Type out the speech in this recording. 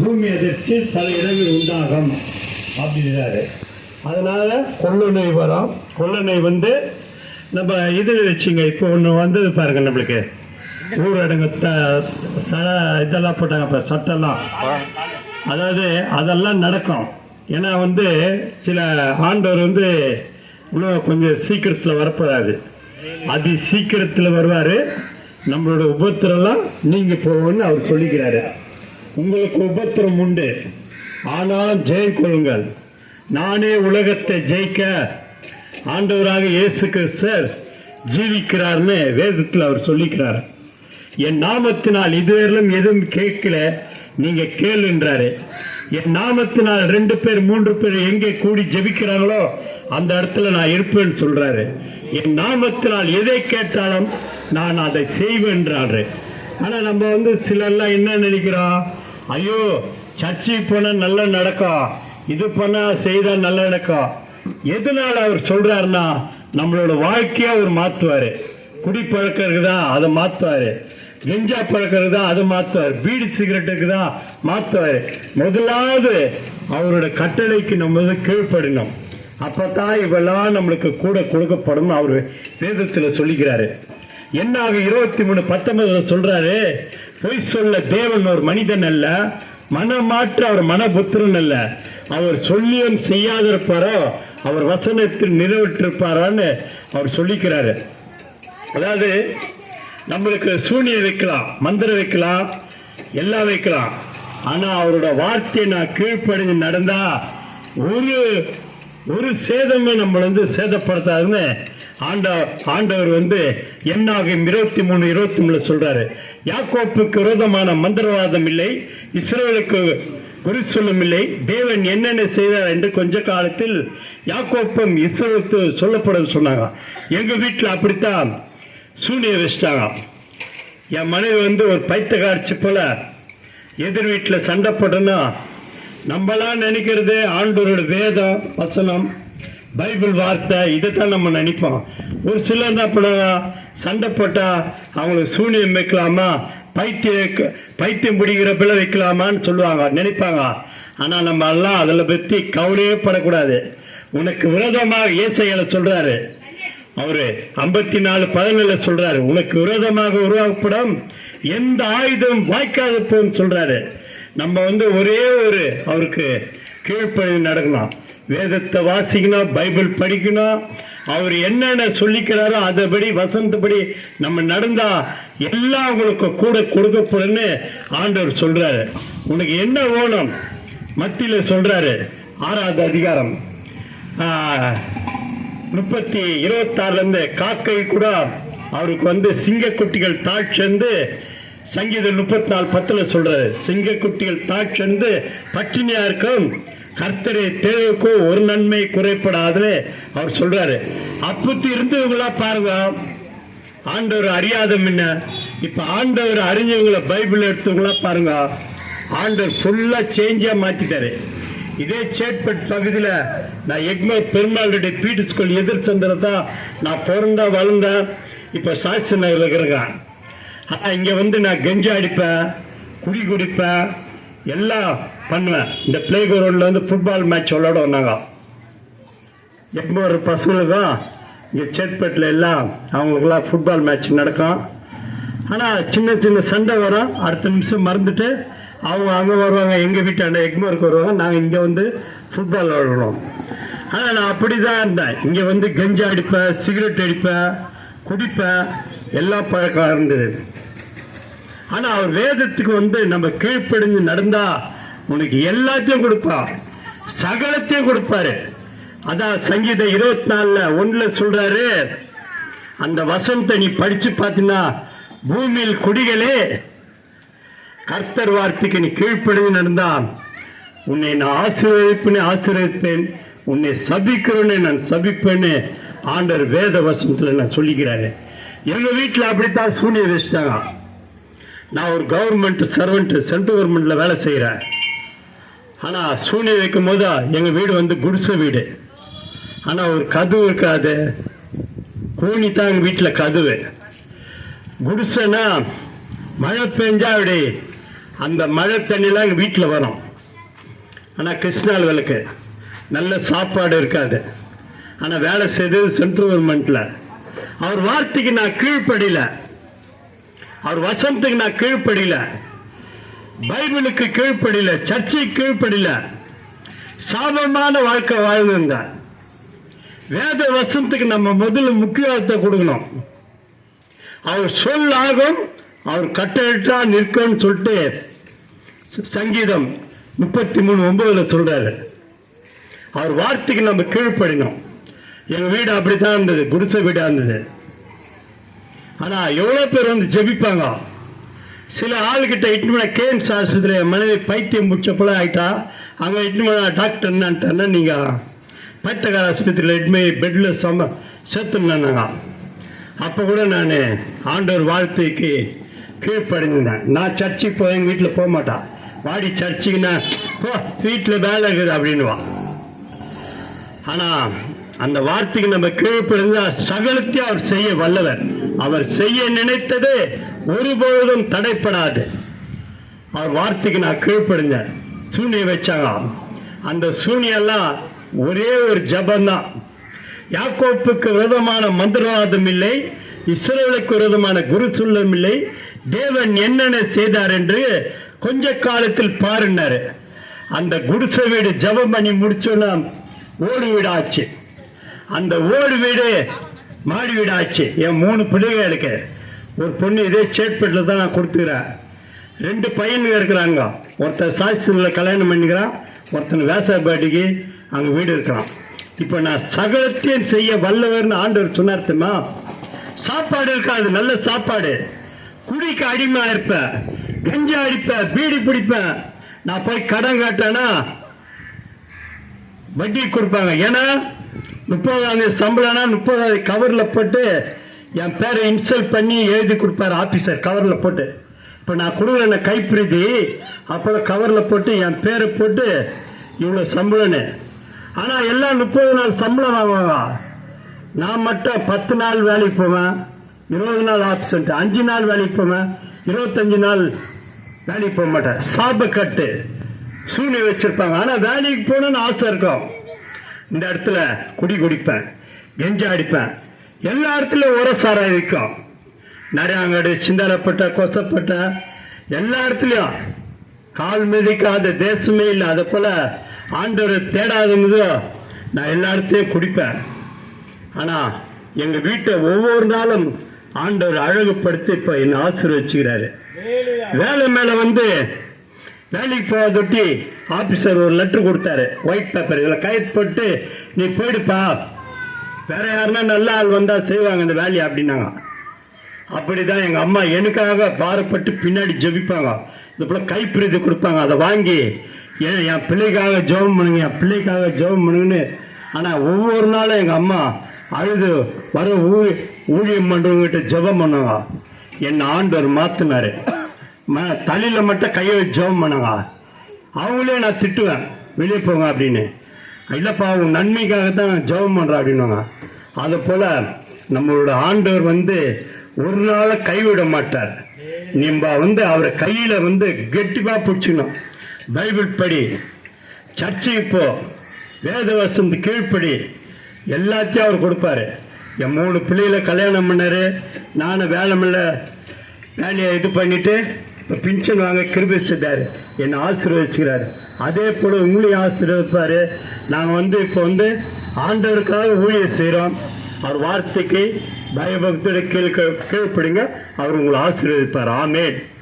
பூமி எதிர்த்து பல இடங்கள் உண்டாகும். அப்படின்றாரு. அதனால நோய் வரும். கொள்ளனை வந்து நம்ம இது வச்சுங்க இப்போ ஒன்று வந்தது பாருங்க நம்மளுக்கு. ஊரடங்கு த ச இதெல்லாம் போட்டாங்க இப்போ சட்டம்லாம் அதாவது அதெல்லாம் நடக்கும். ஏன்னா வந்து சில ஆண்டவர் வந்து இன்னும் கொஞ்சம் சீக்கிரத்தில் வரப்படாது அதி சீக்கிரத்தில் வருவார். நம்மளோட உபத்திரம்லாம் நீங்கள் போவோம்னு அவர் சொல்லிக்கிறாரு. உங்களுக்கு உபத்திரம் உண்டு. ஆனாலும் ஜெயிக்கொள்ளுங்கள் நானே உலகத்தை ஜெயிக்க ஆண்டவராக இயேசு கிறிஸ்தர் ஜீவிக்கிறார்னு வேதத்தில் அவர் சொல்லிக்கிறார். என் நாமத்தினால் இதுவரையிலும் எதுவும் கேட்கல நீங்கள் கேளுன்றாரு என் நாமத்தினால் ரெண்டு பேர் மூன்று பேர் எங்கே கூடி ஜெபிக்கிறாங்களோ அந்த இடத்துல நான் இருப்பேன்னு சொல்கிறாரு என் நாமத்தினால் எதை கேட்டாலும் நான் அதை செய்வேன்றாரு ஆனால் நம்ம வந்து சிலர்லாம் என்ன நினைக்கிறோம்? ஐயோ சர்ச்சைக்கு போனால் நல்லா நடக்கும் இது பண்ணா செய்தா நல்லா நடக்கும் எதனால் அவர் சொல்கிறாருன்னா நம்மளோட வாழ்க்கையை அவர் மாற்றுவார் குடிப்பழக்கம் இருக்குதா அதை மாற்றுவார் கெஞ்சா பழக்கம் இருக்குதா அதை மாற்றுவார் பீடி சிகரெட்டுக்கு தான் மாற்றுவார் முதலாவது அவரோட கட்டளைக்கு நம்ம வந்து கீழ்ப்படணும். அப்பதான் இவெல்லாம் நம்மளுக்கு கூட கொடுக்கப்படும் அவர் வேதத்தில் சொல்லிக்கிறாரு. என்னாக இருபத்தி மூணு பத்தொன்பதில் சொல்கிறாரு பொய் சொல்ல தேவன் ஒரு மனிதன் அல்ல மனமாற்று அவர் மனபுத்திரன் அல்ல. அவர் சொல்லியும் செய்யாதிருப்பாரோ அவர் வசனத்தில் நிறைவேற்றிருப்பாரான்னு அவர் சொல்லிக்கிறாரு. அதாவது நம்மளுக்கு சூனியம் வைக்கலாம் மந்திரம் வைக்கலாம் எல்லாம் வைக்கலாம். ஆனால் அவரோட வார்த்தையை நான் கீழ்ப்படிஞ்சு நடந்தா ஒரு ஒரு சேதமே நம்மளை வந்து சேதப்படுத்தாதுன்னு ஆண்டா ஆண்டவர் வந்து எண்ணாகும் இருபத்தி மூணு இருபத்தி மூணு சொல்றாரு. யாக்கோப்புக்கு விரோதமான மந்திரவாதம் இல்லை இஸ்ரேலுக்கு குறி சொல்லும் இல்லை. தேவன் என்னென்ன செய்தார் என்று கொஞ்ச காலத்தில் யாக்கோப்பம் இஸ்ரேலுக்கு சொல்லப்படும் சொன்னாங்க. எங்கள் வீட்டில் அப்படித்தான் சூனிய வச்சிட்டாங்க. என் மனைவி வந்து ஒரு பைத்தகாரிச்சு போல எதிர் வீட்டில் சண்டை போடணும் நம்மளாம் நினைக்கிறது ஆண்டோரோட வேதம் வசனம் பைபிள் வார்த்தை இதைத்தான் நம்ம நினைப்போம். ஒரு சிலர் என்ன பண்ணுவாங்க? சண்டை போட்டா அவங்களுக்கு சூனியம் வைக்கலாமா? பைத்திய பைத்தியம் பிடிக்கிற பிள்ளை வைக்கலாமான்னு சொல்லுவாங்க நினைப்பாங்க. ஆனால் நம்ம எல்லாம் அதில் பற்றி கவலையே படக்கூடாது. உனக்கு விரோதமாக இயேசைகளை சொல்கிறாரு அவர் ஐம்பத்தி நாலு பதினேழு சொல்கிறாரு உனக்கு விரோதமாக உருவாக்கப்படும் எந்த ஆயுதம் வாய்க்காது போன்னு சொல்கிறாரு நம்ம வந்து ஒரே ஒரு அவருக்கு கீழ்ப்பணி நடக்கணும் வேதத்தை வாசிக்கணும் பைபிள் படிக்கணும். அவர் என்னென்ன சொல்லிக்கிறாரோ அதைபடி வசந்தபடி நம்ம நடந்தா எல்லாம் உங்களுக்கு கூட கொடுக்கப்படும்னு ஆண்டவர் சொல்றாரு. உனக்கு என்ன வேணும்? மத்தியில் சொல்றாரு. ஆறாவது அதிகாரம். முப்பத்தி இருபத்தாறுலேருந்து காக்கை கூட அவருக்கு வந்து சிங்கக்குட்டிகள் தாழ்ச்சென்று சங்கீதம் முப்பத்தி நாலு பத்துல சொல்றாரு சிங்கக்குட்டிகள் தாழ்ச்சென்று பட்டினியா இருக்கும் கர்த்தரை தேவைக்கும் ஒரு நன்மை குறைப்படாதுன்னு அவர் சொல்றாரு அப்பத்தி இருந்தவங்களா பாருங்க ஆண்டவர் அறியாத முன்ன இப்ப ஆண்டவர் அறிஞ்சவங்கள பைபிள் எடுத்தவங்களா பாருங்க ஆண்டவர் ஃபுல்லா சேஞ்சா மாத்திட்டாரு. இதே சேட்பட் பகுதியில் நான் எக்மர் பெருமாளுடைய பீட்டு ஸ்கூல் எதிர் சந்திரதான் நான் பிறந்தா வளர்ந்தேன். இப்போ சாஸ்திரி நகரில் இருக்கிறேன். ஆனால் இங்கே வந்து நான் கெஞ்சா அடிப்பேன் குடி குடிப்பேன் எல்லாம் பண்ணுவேன். இந்த பிளே கிரவுண்டில் வந்து ஃபுட்பால் மேட்ச் விளையாட வந்தாங்க எக்மோர் தான் இங்கே சேட்பேட்டில் எல்லாம் அவங்களுக்கெல்லாம் ஃபுட்பால் மேட்ச் நடக்கும். ஆனால் சின்ன சின்ன சண்டை வரும். அடுத்த நிமிஷம் மறந்துட்டு அவங்க அங்கே வருவாங்க எங்கள் வீட்டாண்ட எக்மோருக்கு வருவாங்க நாங்கள் இங்கே வந்து ஃபுட்பால் விளையாடுறோம் ஆனால் நான் அப்படி தான் இருந்தேன். இங்கே வந்து கெஞ்சா அடிப்பேன் சிகரெட் அடிப்பேன் குடிப்பேன் எல்லா பழக்கம் இருந்தது. ஆனால் அவர் வேதத்துக்கு வந்து நம்ம கீழ்ப்படிஞ்சு நடந்தா உனக்கு எல்லாத்தையும் கொடுப்பார். சகலத்தையும் கொடுப்பாரு. அதான் சங்கீதம் இருபத்தி நாலுல ஒண்ணுல சொல்றாரு அந்த வசனத்தை நீ படிச்சு பார்த்தீங்கன்னா பூமியில் குடிகளே கர்த்தர் வார்த்தைக்கு நீ கீழ்ப்படிஞ்சு நடந்தா உன்னை நான் ஆசீர்வதிப்புன்னு ஆசீர்வதிப்பேன். உன்னை சபிக்கிறேன்னு நான் சபிப்பேன்னு ஆண்டர் வேத வசனத்தில் நான் சொல்லிக்கிறாரு. எங்கள் வீட்டில் அப்படித்தான் சூனிய வச்சுட்டாங்க. நான் ஒரு கவர்மெண்ட் சர்வெண்ட் சென்ட்ரல் கவர்மெண்ட்ல வேலை செய்கிறேன் ஆனால் சூனியம் வைக்கும் போது எங்கள் வீடு வந்து குடிசை வீடு. ஆனால் ஒரு கதவு இருக்காது. கூனி தான் எங்கள் வீட்டில் கதவு. குடிசைனா மழை பெஞ்சா அப்படி அந்த மழை தண்ணிலாம் எங்கள் வீட்டில் வரும். ஆனால் கிருஷ்ணாளுவலுக்கு நல்ல சாப்பாடு இருக்காது. ஆனால் வேலை செய்தது சென்ட்ரல் கவர்மெண்ட்டில் அவர் வார்த்தைக்கு நான் கீழ்ப்படியில. அவர் வசனத்துக்கு நான் கீழ்ப்படியில. பைபிளுக்கு கீழ்ப்படியில சர்ச்சை கீழ்ப்படியில. சாபமான வாழ்க்கை வாழ்ந்திருந்தார். வேத வசனத்துக்கு நம்ம முதல்ல முக்கியத்துவத்தை கொடுக்கணும். அவர் சொல் ஆகும் அவர் கட்டளிட்டா நிற்கும்னு சொல்லிட்டு சங்கீதம் முப்பத்தி மூணு ஒன்பதுல சொல்றாரு. அவர் வார்த்தைக்கு நம்ம கீழ்ப்படினோம் எங்க வீடு அப்படித்தான் இருந்தது குடிசை வீடா இருந்தது. ஆனா எவ்வளவு பேர் வந்து ஜெபிப்பாங்க? சில ஆளுகிட்ட இட்டு போன கேம்ஸ் ஆஸ்பத்திரி மனைவி பைத்தியம் முடிச்ச போல ஆயிட்டா அங்க இட்டு போன டாக்டர் என்னன்ட்டாருன்னா நீங்க? பைத்தகார ஆஸ்பத்திரியில் இட்டுமே பெட்ல சம சேர்த்துனாங்க அப்போ கூட நான் ஆண்டவர் வாழ்த்துக்கு கீழ்ப்படைந்தேன். நான் சர்ச்சுக்கு போய் எங்கள் வீட்டில் போக மாட்டான் வாடி சர்ச்சுக்குன்னா போ வீட்டில் வேலை இருக்குது அப்படின்வான் ஆனால் அந்த வார்த்தைக்கு நம்ம கீழ்ப்படிந்தா சகலத்தையும் அவர் செய்ய வல்லவர். அவர் செய்ய நினைத்தது ஒருபொழுதும் தடைப்படாது. அவர் வார்த்தைக்கு நான் கீழ்ப்படிஞ்சேன் சூனியை வச்சாங்க அந்த சூனியெல்லாம் ஒரே ஒரு ஜபந்தான். யாக்கோப்புக்கு விரதமான மந்திரவாதம் இல்லை இஸ்ரேலுக்கு விரதமான குரு சொல்லம் இல்லை தேவன் என்னென்ன செய்தார் என்று கொஞ்ச காலத்தில் பாருனாரு அந்த குடிசை வீடு ஜபம் பண்ணி முடிச்சோன்னா ஓடு வீடாச்சு அந்த ஓடு வீடு மாடி வீடு ஆச்சு என் மூணு பிள்ளைகளுக்கு. ஒரு பொண்ணு இதே சேட்பேட்டில் தான் நான் கொடுத்துக்கிறேன் ரெண்டு பையனுங்க இருக்கிறாங்க. ஒருத்தன் சாஸ்திரியில் கல்யாணம் பண்ணிக்கிறான். ஒருத்தன் வேசாபாட்டிக்கு அங்கே வீடு இருக்கிறான். இப்போ நான் சகலத்தையும் செய்ய வல்லவர்னு ஆண்டவர் சொன்னார் தெரியுமா? சாப்பாடு இருக்காது நல்ல சாப்பாடு. குடிக்கு அடிமையா இருப்பேன் கஞ்சா அடிப்பேன் பீடி பிடிப்பேன் நான் போய் கடன் காட்டேன்னா வட்டி கொடுப்பாங்க. ஏன்னா முப்பதாம் தேதி சம்பளம்னா முப்பதாம் கவரில் போட்டு என் பேரை இன்சல்ட் பண்ணி எழுதி கொடுப்பாரு ஆஃபீஸர் கவரில் போட்டு. இப்போ நான் கொடுக்குற கைப்பிரதி அப்புறம் கவரில் போட்டு என் பேரை போட்டு இவ்வளோ சம்பளம்னு. ஆனால் எல்லாம் முப்பது நாள் சம்பளம் வாங்குவாங்க. நான் மட்டும் பத்து நாள் வேலைக்கு போவேன் இருபது நாள் ஆப்சண்ட் அஞ்சு நாள் வேலைக்கு போவேன் இருபத்தஞ்சு நாள் வேலைக்கு போக மாட்டேன். சாப கட்டு சூழ்நிலை வச்சுருப்பாங்க. ஆனால் வேலைக்கு போகணும்னு ஆசை இருக்கும். இந்த இடத்துல குடி குடிப்பேன் கெஞ்சா அடிப்பேன். எல்லா இடத்துலையும் உரசாரம் இருக்கும் நரையாங்கடு சிந்தாரப்பட்ட கொசப்பட்ட எல்லா இடத்துலையும். கால் மிதிக்காத தேசமே இல்லை அதை போல ஆண்டவர் தேடாததோ நான் எல்லா இடத்தையும் குடிப்பேன். ஆனால் எங்கள் வீட்டை ஒவ்வொரு நாளும் ஆண்டவர் அழகுபடுத்தி இப்போ என்னை ஆசீர்வச்சுக்கிறாரு. வேலை மேலே வந்து வேலைக்கு தொட்டி ஆபீசர் ஒரு லெட்டர் கொடுத்தாரு. ஒயிட் பேப்பர் இதில் கைது போட்டு நீ போயிடுப்பா. வேற யாருன்னா நல்ல ஆள் வந்தா செய்வாங்க இந்த வேலையை அப்படின்னாங்க. அப்படிதான் எங்க அம்மா எனக்காக பாரப்பட்டு பின்னாடி ஜெபிப்பாங்க. இந்த போல கைப்பிரதி கொடுப்பாங்க. அதை வாங்கி ஏன் என் பிள்ளைக்காக ஜெபம் பண்ணுங்க என் பிள்ளைக்காக ஜெபம் பண்ணுங்கன்னு. ஆனா ஒவ்வொரு நாளும் எங்க அம்மா அழுது வர ஊழி ஊழியம் பண்றவங்ககிட்ட ஜெபம் பண்ணுவாங்க. என் ஆண்டவர் மாத்தினாரு. தலையில் மட்டும் கையை வச்சு ஜெபம் பண்ணாங்க. அவங்களே நான் திட்டுவேன். வெளியே போங்க அப்படின்னு. இல்லைப்பா உன் நன்மைக்காக தான் ஜெபம் பண்ணுறா அப்படின்னுவாங்க. அது போல் நம்மளோட ஆண்டவர் வந்து ஒரு நாளை கைவிட மாட்டார். நம்ம வந்து அவரை கையில் வந்து கெட்டிப்பாக பிடிச்சிக்கணும். பைபிள் படி சர்ச்சைக்கு போ வேதவசம் கீழ்ப்படி எல்லாத்தையும் அவர் கொடுப்பாரு. என் மூணு பிள்ளைகளை கல்யாணம் பண்ணார். நானும் வேலை மில்ல வேலையை இது பண்ணிவிட்டு பிஞ்சன் வாங்க கிருபிச்சிட்டார் என்னை ஆசீர்வதிச்சுக்கிறாரு. அதே போல் உங்களையும் ஆசீர்வதிப்பார். நாங்கள் வந்து இப்போ வந்து ஆண்டவருக்காக ஊழியர் செய்கிறோம் அவர் வார்த்தைக்கு பயபக்தியோட கீழ் கீழ்ப்படுங்க அவர் உங்களை ஆசீர்வதிப்பார். ஆமே